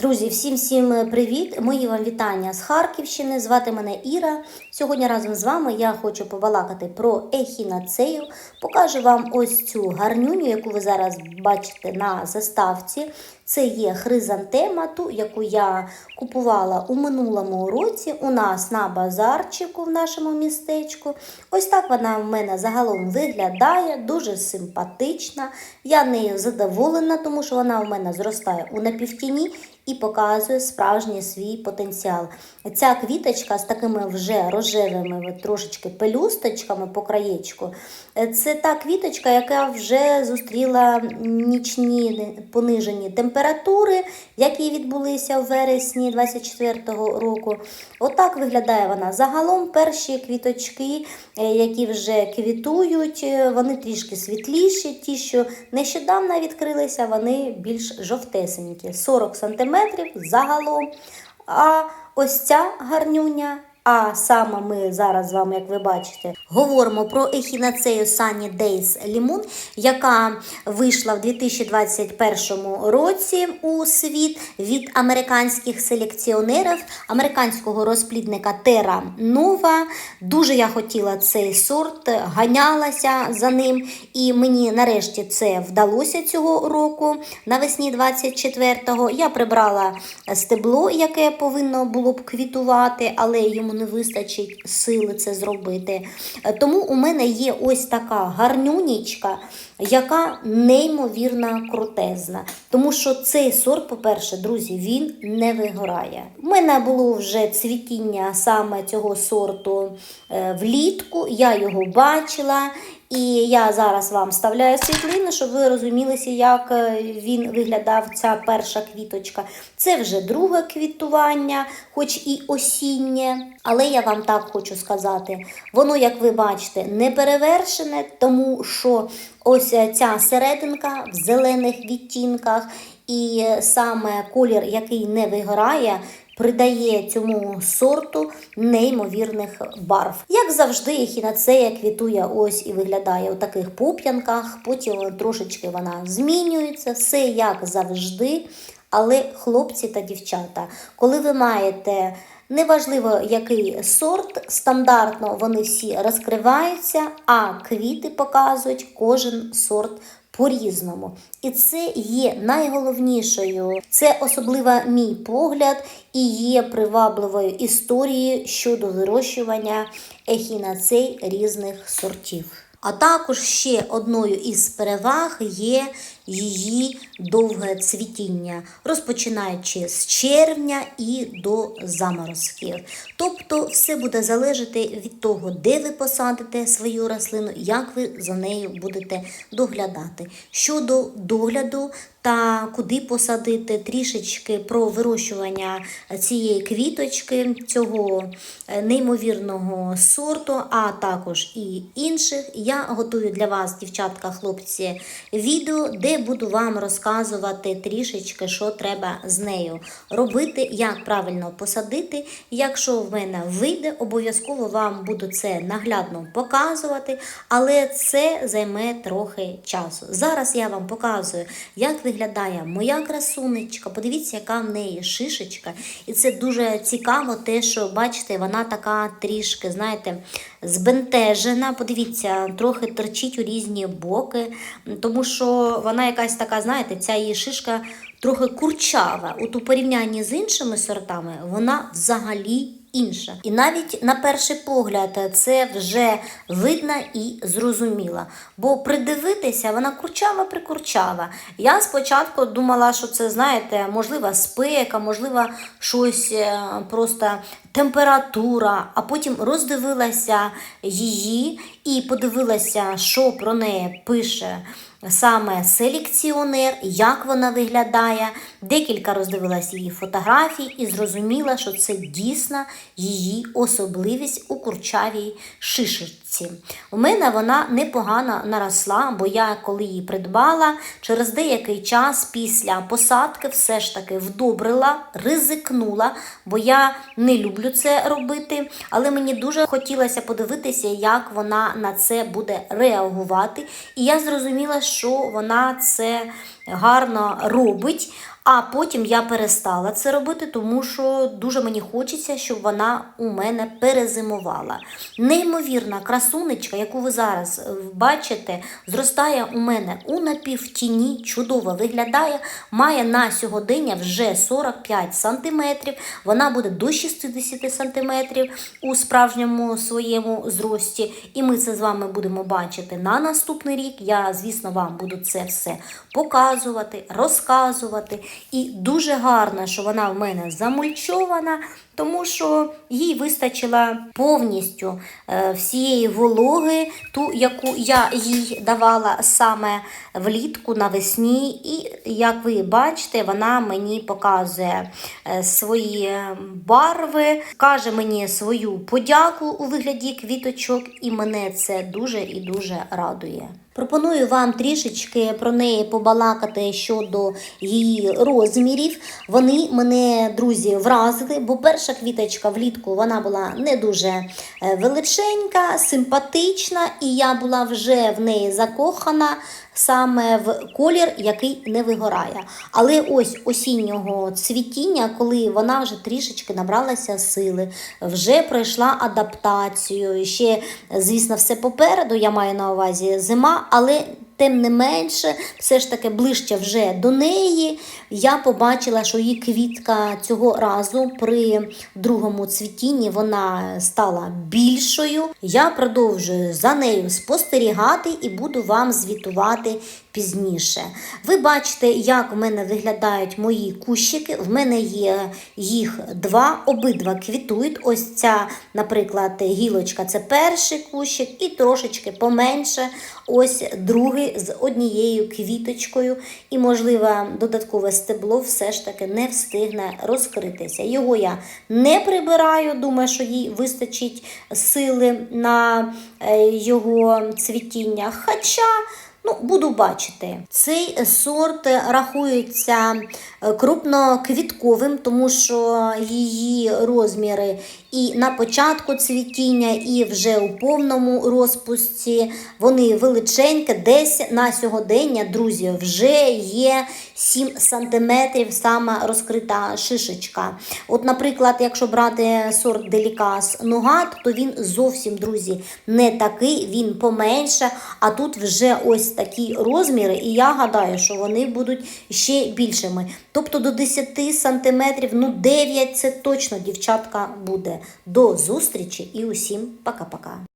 Друзі, всім всім привіт! Мої вам вітання з Харківщини. Звати мене Іра. Сьогодні разом з вами я хочу побалакати про ехінацею. Покажу вам ось цю гарнюню, яку ви зараз бачите на заставці. Це є хризантема, ту, яку я купувала у минулому році у нас на базарчику в нашому містечку. Ось так вона в мене загалом виглядає, дуже симпатична. Я нею задоволена, тому що вона у мене зростає у напівтіні і показує справжній свій потенціал. Ця квіточка з такими вже рожевими трошечки пелюсточками по краєчку. е, Це та квіточка, яка вже зустріла нічні понижені температури, які відбулися в вересні 24-го року. Отак виглядає вона. Загалом перші квіточки, е, які вже квітують, е, вони трішки світліші. Ті, що нещодавно відкрилися, вони більш жовтесенькі. 40 см загалом. А ось ця гарнюня. А саме ми зараз з вами, як ви бачите, говоримо про ехінацею Sunny Days Limon, яка вийшла в 2021 році у світ від американських селекціонерів, американського розплідника Terra Nova. Дуже я хотіла цей сорт, ганялася за ним, і мені нарешті це вдалося цього року. Навесні 24-го я прибрала стебло, яке повинно було б квітувати, але йому не вистачить сили це зробити. Е, Тому у мене є ось така гарнюнічка, яка неймовірно крутезна. Тому що цей сорт, по-перше, друзі, він не вигорає. У мене було вже цвітіння саме цього сорту е, влітку, я його бачила. І я зараз вам вставляю світлини, щоб ви розумілися, як е, він виглядав, ця перша квіточка. Це вже друге квітування, хоч і осіннє. Але я вам так хочу сказати, воно, як ви бачите, не перевершене, тому що ось е, ця серединка в зелених відтінках, і е, саме колір, який не вигорає, придає цьому сорту неймовірних барв. Як завжди, ехінацея квітує ось і виглядає у таких пуп'янках, потім трошечки вона змінюється, все як завжди. Але хлопці та дівчата, коли ви маєте неважливо який сорт, стандартно вони всі розкриваються, а квіти показують кожен сорт по-різному. І це є найголовнішою. Це особливо мій погляд і є привабливою історією щодо вирощування ехінацей різних сортів. А також ще одною із переваг є її довге цвітіння, розпочинаючи з червня і до заморозків. Тобто все буде залежати від того, де ви посадите свою рослину, як ви за нею будете доглядати. Щодо догляду та куди посадити трішечки про вирощування цієї квіточки, цього е, неймовірного сорту, а також і інших, я готую для вас, дівчатка, хлопці, відео, де буду вам розказувати трішечки, що треба з нею робити, як правильно посадити. Якщо в мене вийде, обов'язково вам буду це наглядно показувати, але це займе трохи часу. Зараз я вам показую, як виглядає моя красунечка. Подивіться, яка в неї шишечка. І це дуже цікаво, те, що бачите, вона така трішки, знаєте, збентежена. Подивіться, трохи торчить у різні боки, тому що вона якась така, знаєте, ця її шишка трохи курчава. От у порівнянні з іншими сортами вона взагалі. Інша. І навіть на перший погляд це вже видно і зрозуміло. Бо придивитися, вона курчава прикурчава. Я спочатку думала, що це, знаєте, можливо, спека, можливо, щось е, просто температура, а потім роздивилася її і подивилася, що про неї пише саме селекціонер, як вона виглядає. Декілька роздивилася її фотографій і зрозуміла, що це дійсно її особливість у курчавій шишечці. У мене вона непогано наросла, бо я, коли її придбала, через деякий час після посадки все ж таки вдобрила, ризикнула, бо я не люблю це робити. Але мені дуже хотілося подивитися, як вона на це буде реагувати. І я зрозуміла, що вона це гарно робить. А потім я перестала це робити, тому що дуже мені хочеться, щоб вона у мене перезимувала. Неймовірна красунечка, яку ви зараз е, бачите, зростає у мене у напівтіні, чудово виглядає, має на сьогодення вже 45 см, вона буде до 60 см у справжньому своєму зрості. І ми це з вами будемо бачити на наступний рік. Я, звісно, вам буду це все показувати, розказувати. І дуже гарно, що вона в мене замульчована, тому що їй вистачило повністю е, всієї вологи, ту, яку я їй давала саме влітку навесні. І як ви бачите, вона мені показує е, свої барви, каже мені свою подяку у вигляді квіточок, і мене це дуже і дуже радує. Пропоную вам трішечки про неї побалакати щодо її розмірів. Вони мене, друзі, вразили, бо перша квіточка влітку вона була не дуже е, величенька, симпатична, і я була вже в неї закохана саме в колір, який не вигорає. Але ось осіннього цвітіння, коли вона вже трішечки набралася сили, вже пройшла адаптацію. Ще, звісно, все попереду, я маю на увазі зима, але. Тим не менше, все ж таки ближче вже до неї, я побачила, що її квітка цього разу при другому цвітінні вона стала більшою. Я продовжую за нею спостерігати і буду вам звітувати пізніше. Ви бачите, як в мене виглядають мої кущики. В мене є їх два, обидва квітують. Ось ця, наприклад, гілочка це перший кущик, і трошечки поменше. Ось другий з однією квіточкою, і, можливо, додаткове стебло все ж таки не встигне розкритися. Його я не прибираю, думаю, що їй вистачить сили на е, його цвітіння. Хоча. Ну, буду бачити. Цей сорт рахується е, крупноквітковим, тому що її розміри і на початку цвітіння, і вже у повному розпусті вони величенькі, десь на сьогодення, друзі, вже є 7 см саме розкрита шишечка. От, наприклад, якщо брати сорт Делікас Нугат, то він зовсім, друзі, не такий, він поменше, а тут вже ось такі розміри, і я гадаю, що вони будуть ще більшими. Тобто до 10 см, ну 9 це точно, дівчатка, буде. До зустрічі і усім пока-пока.